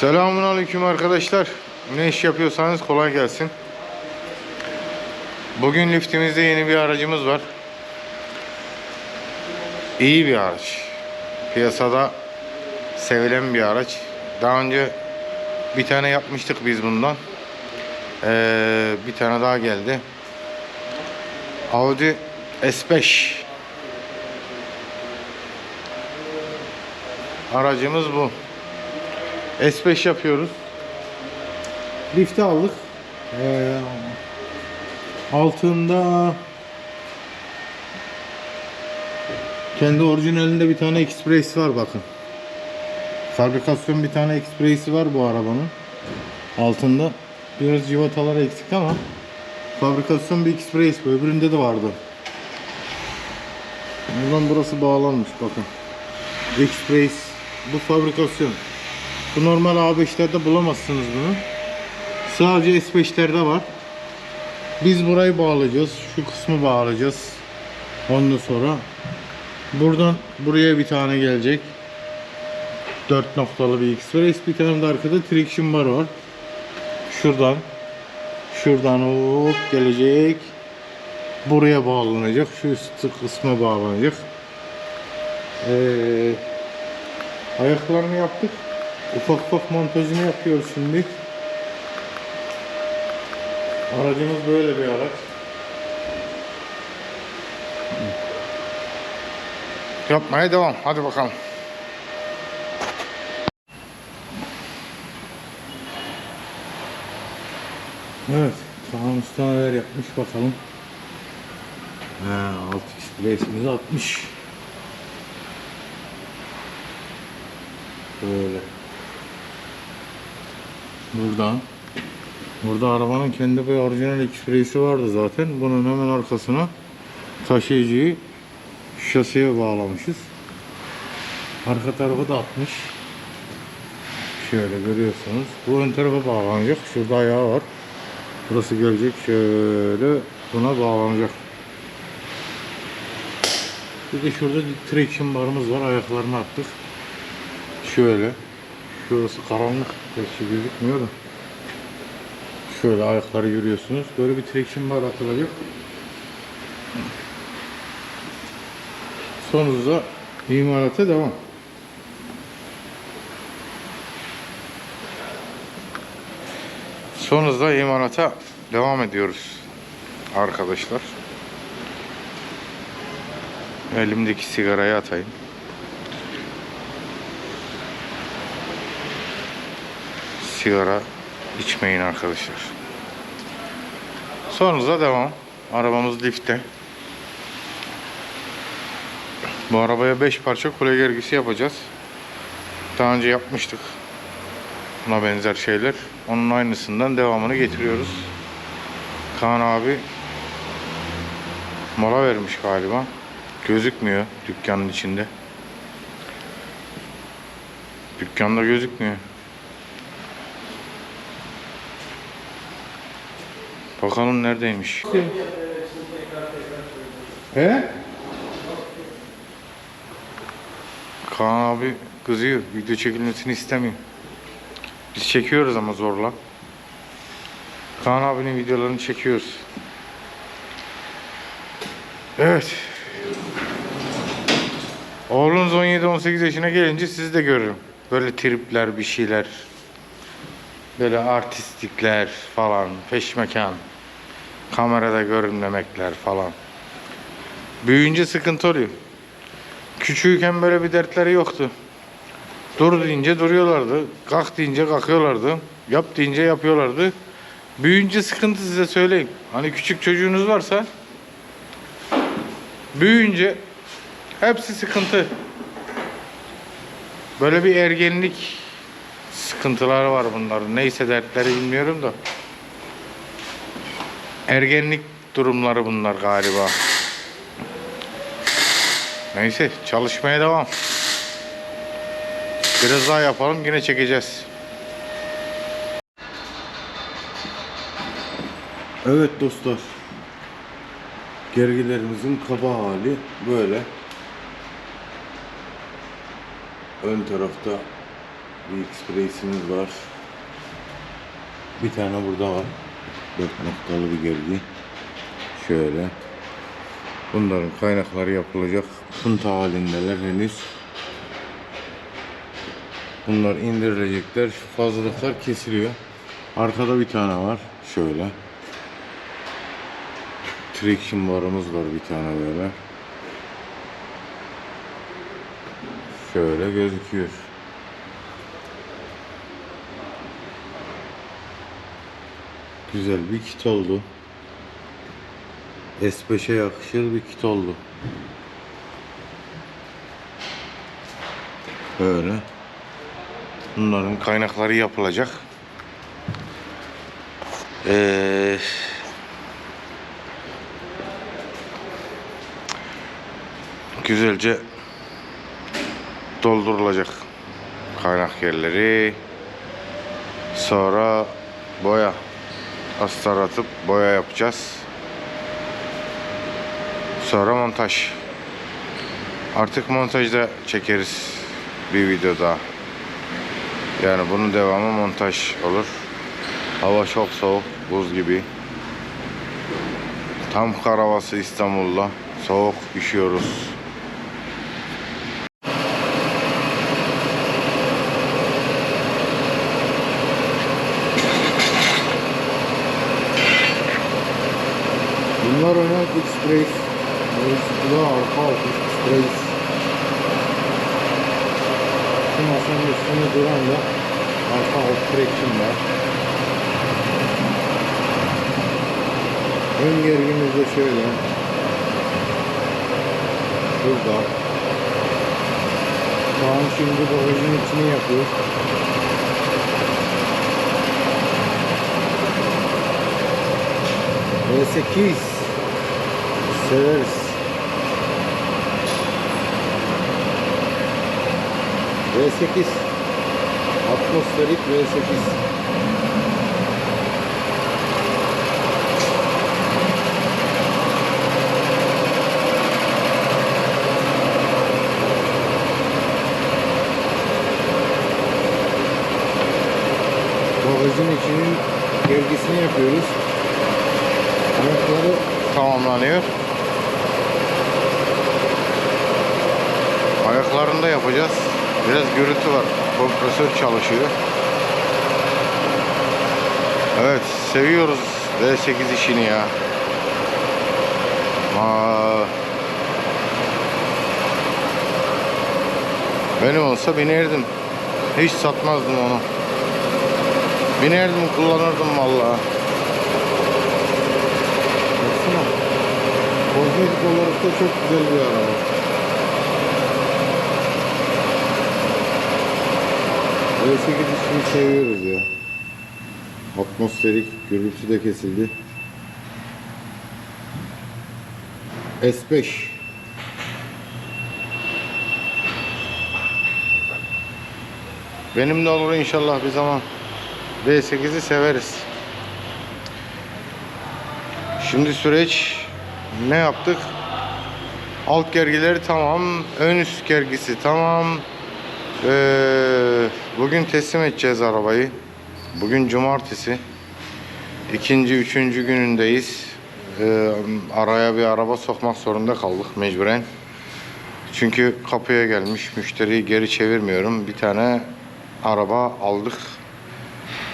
Selamun aleyküm arkadaşlar. Ne iş yapıyorsanız kolay gelsin. Bugün liftimizde yeni bir aracımız var. İyi bir araç. Piyasada sevilen bir araç. Daha önce bir tane yapmıştık biz bundan. Ee, bir tane daha geldi. Audi S5. Aracımız bu. S5 yapıyoruz. Lifti aldık. Ee, altında kendi orijinalinde bir tane Express var bakın. Fabrikasyon bir tane Express'i var bu arabanın. Altında biraz civatalar eksik ama fabrikasyon bir Express bu. Öbüründe de vardı. Buradan burası bağlanmış bakın. Express bu fabrikasyon. Bu normal A5'lerde bulamazsınız bunu. Sadece S5'lerde var. Biz burayı bağlayacağız. Şu kısmı bağlayacağız. Ondan sonra buradan buraya bir tane gelecek. 4 noktalı bir Express. Bir tane de arkada traction bar var. Şuradan şuradan hop gelecek. Buraya bağlanacak. Şu üst kısma bağlanacak. Ee, ayaklarını yaptık. Ufak ufak montajını yapıyoruz şimdi. Aracımız böyle bir araç. Yapmaya devam. Hadi bakalım. Evet. Kaan Usta neler yapmış bakalım. Ha, 6x Blaze'imizi atmış. Böyle. Buradan. Burada arabanın kendi bir orijinal Express'i vardı zaten. Bunun hemen arkasına taşıyıcıyı şasiye bağlamışız. Arka tarafı da atmış. Şöyle görüyorsunuz. Bu ön tarafa bağlanacak. Şurada ayağı var. Burası gelecek şöyle buna bağlanacak. Bir de şurada traction barımız var. Ayaklarını attık. Şöyle. Şurası karanlık. Gerçi gözükmüyor da. Şöyle ayakları yürüyorsunuz. Böyle bir traction bar atılacak. Son hızla imalata devam. Son hızla devam ediyoruz arkadaşlar. Elimdeki sigarayı atayım. Sigara içmeyin arkadaşlar. Son hıza devam. Arabamız lifte. Bu arabaya 5 parça kule gergisi yapacağız. Daha önce yapmıştık. Buna benzer şeyler. Onun aynısından devamını getiriyoruz. Kaan abi mola vermiş galiba. Gözükmüyor dükkanın içinde. Dükkanda gözükmüyor. Bakalım neredeymiş. He? Kaan abi kızıyor. Video çekilmesini istemiyor. Biz çekiyoruz ama zorla. Kaan abinin videolarını çekiyoruz. Evet. Oğlunuz 17-18 yaşına gelince sizi de görürüm. Böyle tripler bir şeyler. Böyle artistlikler falan. Peşmekan. Kamerada görünmemekler falan. Büyüyünce sıkıntı oluyor. Küçüğüken böyle bir dertleri yoktu. Dur deyince duruyorlardı. Kalk deyince kalkıyorlardı. Yap deyince yapıyorlardı. Büyüyünce sıkıntı size söyleyeyim. Hani küçük çocuğunuz varsa büyüyünce hepsi sıkıntı. Böyle bir ergenlik sıkıntıları var bunların. Neyse dertleri bilmiyorum da. Ergenlik durumları bunlar galiba. Neyse çalışmaya devam. Biraz daha yapalım yine çekeceğiz. Evet dostlar. Gergilerimizin kaba hali böyle. Ön tarafta bir X-Brace'imiz var. Bir tane burada var. 4 noktalı bir gergi. Şöyle. Bunların kaynakları yapılacak. Punta halindeler henüz. Bunlar indirilecekler. Şu fazlalıklar kesiliyor. Arkada bir tane var. Şöyle. Traction barımız var bir tane böyle. Şöyle gözüküyor. Güzel bir kit oldu. S5'e yakışır bir kit oldu. Böyle. Bunların kaynakları yapılacak. Ee, güzelce doldurulacak kaynak yerleri. Sonra boya astar atıp boya yapacağız. Sonra montaj. Artık montajda çekeriz bir video daha. Yani bunun devamı montaj olur. Hava çok soğuk, buz gibi. Tam kar havası İstanbul'da. Soğuk, üşüyoruz. Bunlar öne X-Trace. Bu da arka alt X-Trace. Şu masanın üstünde duran da arka alt traction var. Ön gergimiz de şöyle. Burada. Kaan şimdi bagajın içini yapıyor. V8 severiz. V8 atmosferik V8 Bagajın içinin gergisini yapıyoruz. Ayakları tamamlanıyor. Ayaklarını da yapacağız. Biraz gürültü var. Kompresör çalışıyor. Evet, seviyoruz V8 işini ya. Aa. Benim olsa binerdim. Hiç satmazdım onu. Binerdim, kullanırdım vallahi. Baksana. Kozmetik olarak da çok güzel bir araba. V8 işini seviyoruz ya. Atmosferik gürültü de kesildi. S5 Benim de olur inşallah bir zaman. V8'i severiz. Şimdi süreç ne yaptık? Alt gergileri tamam. Ön üst gergisi tamam. Ee, bugün teslim edeceğiz arabayı. Bugün cumartesi. İkinci, üçüncü günündeyiz. Ee, araya bir araba sokmak zorunda kaldık mecburen. Çünkü kapıya gelmiş. Müşteriyi geri çevirmiyorum. Bir tane araba aldık.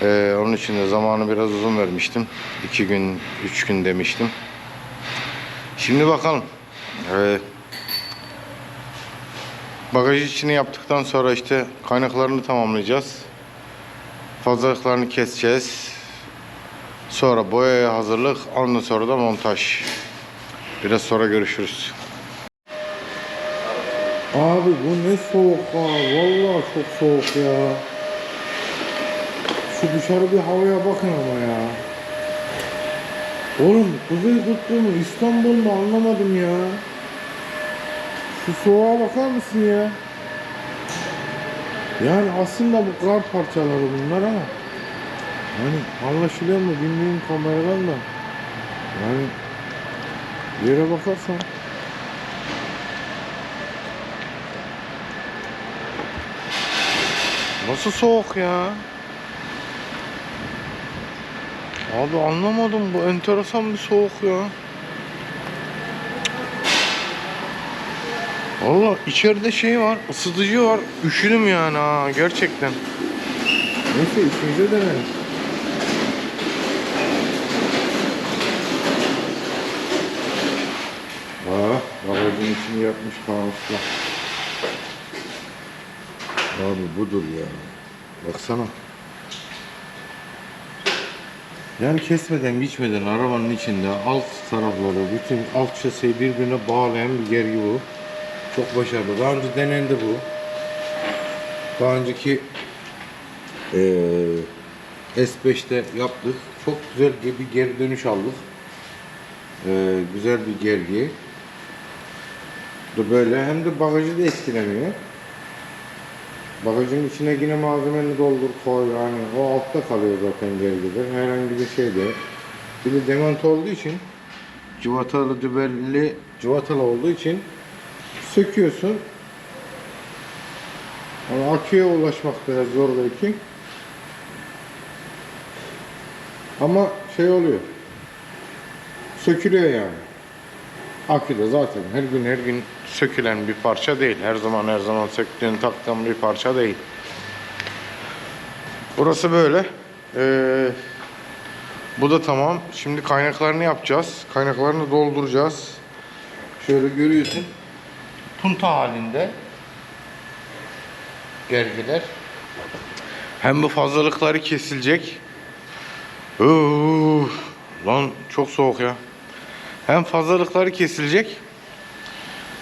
Ee, onun için de zamanı biraz uzun vermiştim. İki gün, üç gün demiştim. Şimdi bakalım. Ee, bagaj içini yaptıktan sonra işte kaynaklarını tamamlayacağız. Fazlalıklarını keseceğiz. Sonra boyaya hazırlık, ondan sonra da montaj. Biraz sonra görüşürüz. Abi bu ne soğuk ha. Vallahi çok soğuk ya. Şu dışarı bir havaya bakın ama ya. Oğlum Kuzey Kutbu mu İstanbul mu anlamadım ya. Şu soğuğa bakar mısın ya? Yani aslında bu kar parçaları bunlar ama Hani anlaşılıyor mu bilmiyorum kameradan da Yani Yere bakarsan Nasıl soğuk ya? Abi anlamadım bu enteresan bir soğuk ya. Valla içeride şey var, ısıtıcı var. Üşüdüm yani ha gerçekten. Neyse işimize dönelim. Aa, bagajın içini yapmış kaosla. Abi budur ya. Baksana. Yani kesmeden biçmeden arabanın içinde alt tarafları, bütün alt şaseyi birbirine bağlayan bir gergi bu. Çok başarılı. Daha önce denendi bu. Daha önceki eee S5'te yaptık. Çok güzel bir geri dönüş aldık. Eee, güzel bir gergi. Böyle hem de bagajı da etkilemiyor. Bagajın içine yine malzemeni doldur koy yani o altta kalıyor zaten gergide. Herhangi bir şey de. Bir de demant olduğu için cıvatalı dübelli cıvatalı olduğu için söküyorsun. Ama aküye ulaşmak biraz zor belki. Ama şey oluyor. Sökülüyor yani. Akü de zaten her gün her gün sökülen bir parça değil. Her zaman her zaman söktüğün taktığın bir parça değil. Burası böyle. Ee, bu da tamam. Şimdi kaynaklarını yapacağız. Kaynaklarını dolduracağız. Şöyle görüyorsun. Punta halinde gergiler. Hem bu fazlalıkları kesilecek. Uf, lan çok soğuk ya. Hem fazlalıkları kesilecek.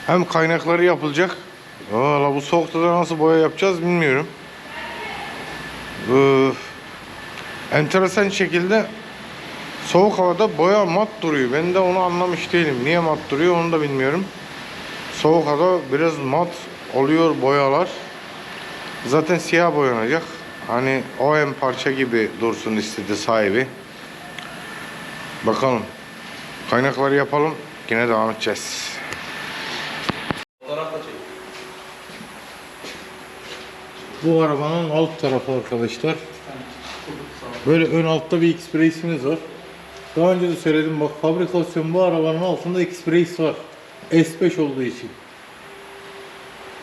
Hem kaynakları yapılacak. Valla bu soğukta da nasıl boya yapacağız bilmiyorum. Üf. Enteresan şekilde soğuk havada boya mat duruyor. Ben de onu anlamış değilim. Niye mat duruyor onu da bilmiyorum. Soğuk hava biraz mat oluyor boyalar. Zaten siyah boyanacak. Hani OM parça gibi dursun istedi sahibi. Bakalım. Kaynakları yapalım. Yine devam edeceğiz. Bu arabanın alt tarafı arkadaşlar. Böyle ön altta bir X-Brace'imiz var. Daha önce de söyledim bak fabrikasyon bu arabanın altında X-Brace var. S5 olduğu için.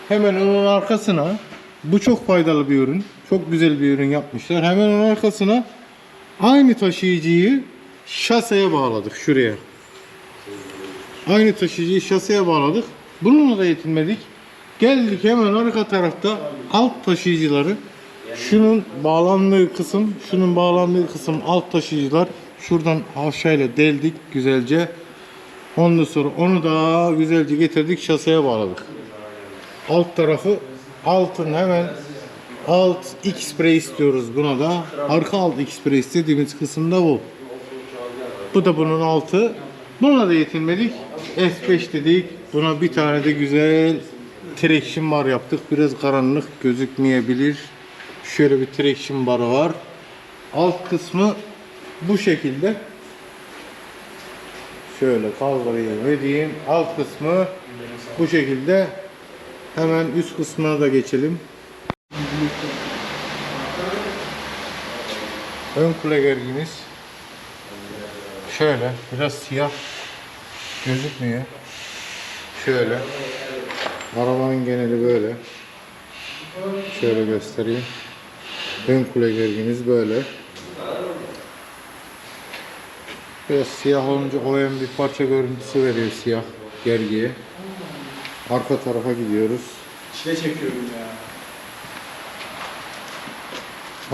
Hemen onun arkasına bu çok faydalı bir ürün. Çok güzel bir ürün yapmışlar. Hemen onun arkasına aynı taşıyıcıyı şaseye bağladık şuraya. Aynı taşıyıcıyı şaseye bağladık. Bununla da yetinmedik. Geldik hemen arka tarafta alt taşıyıcıları şunun bağlandığı kısım, şunun bağlandığı kısım alt taşıyıcılar. Şuradan havşayla deldik güzelce. Ondan sonra onu da güzelce getirdik şaseye bağladık. Alt tarafı altın hemen alt X-Brace diyoruz buna da. Arka alt X-Brace dediğimiz kısımda bu. Bu da bunun altı. Buna da yetinmedik. S5 dedik. Buna bir tane de güzel traction bar yaptık. Biraz karanlık gözükmeyebilir. Şöyle bir traction barı var. Alt kısmı bu şekilde. Şöyle kaldırayım ve diyeyim. Alt kısmı bu şekilde. Hemen üst kısmına da geçelim. Ön kule gergimiz. Şöyle biraz siyah gözükmüyor. Şöyle. Arabanın geneli böyle. Şöyle göstereyim. Ön kule gergimiz böyle. Biraz siyah olunca OM bir parça görüntüsü veriyor siyah gergiye. Arka tarafa gidiyoruz. Çile çekiyorum ya.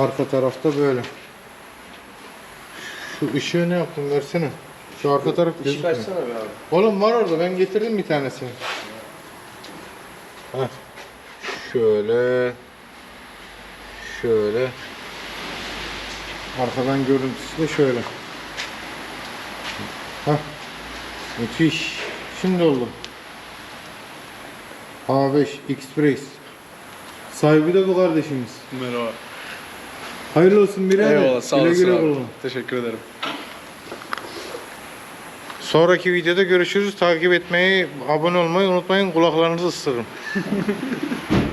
Arka tarafta böyle. Şu ışığı ne yaptın versene. Şu arka taraf Işık gözükmüyor. açsana be abi. Oğlum var orada ben getirdim bir tanesini. Heh. Şöyle. Şöyle. Arkadan görüntüsü de şöyle. Heh. Müthiş. Şimdi oldu. A5 Express. Sahibi de bu kardeşimiz. Merhaba. Hayırlı olsun birader. Eyvallah sağ Güle olasın güle abi. kullan. Teşekkür ederim. Sonraki videoda görüşürüz. Takip etmeyi, abone olmayı unutmayın. Kulaklarınızı ısırırım.